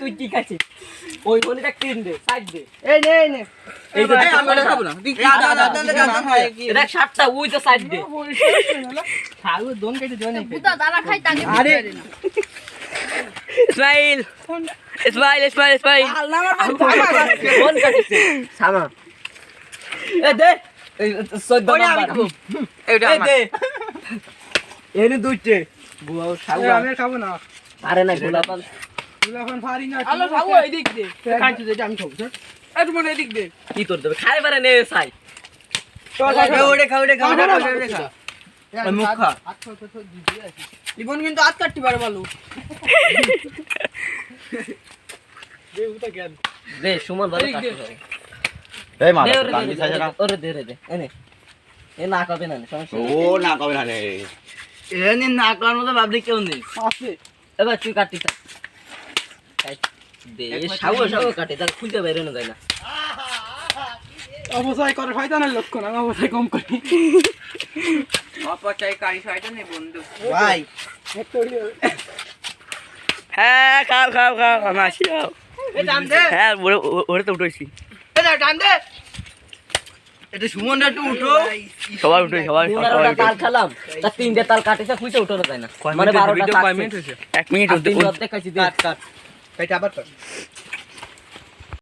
তুই কি খাচ্ছিস ওই গলিটা কিন দে সাইড দে এই নে নে এই যে আমরা খাব না তুই আদা, আদা, আদা, আদা, আদা, এটা সাতটা ওই তো সাইড দে খাব দোন কেটে দিও না বুতা দাঁড়া খাই তাকে। আরে ইসমাইল ইসমাইল ইসমাইল ইসমাইল কোন কাটিছে সামা এ দে চোদ্দ নাম্বার খাব। এইটা দে এনে দুইটে বুয়াও খাব। আমি খাব না। আলো খাব এদিক দে আমি খাব স্যার মনে এদিক দে কি তোর দেবে? খাই পারে নে সাই। ওরে খা ওরে খা ওরে খা মুখ খা। জীবন কিন্তু আত কাটতে পারে ভালো দে সুমন ভালো। এই মা গান্ধী সাজা না ওরে দে রে দে এনে। এ না কবে না সমস্যা ও না কবে না রে এনে না করার মতো ভাবলি কেউ নেই। আছে। এবার তুই কাটি তা দে সাউ সাউ কাটে তার খুঁজে বাইরে না যায় না। করে না লক্ষণ আমি কম করি। অপচয় কারি বন্ধু। ভাই। হ্যাঁ খাও খাও খাও আমি আসি খাও এ হ্যাঁ ওরে ওরে তো উঠেছি এ টান দে। এটা সুমন একটু উঠো। সবাই উঠে সবাই তাল খেলাম। তার তিনটে তাল কাটেছে খুঁজে উঠানো তাই না। মানে বারোটা এক মিনিট তিন অর্ধেক কাট। কাট আবার কাট।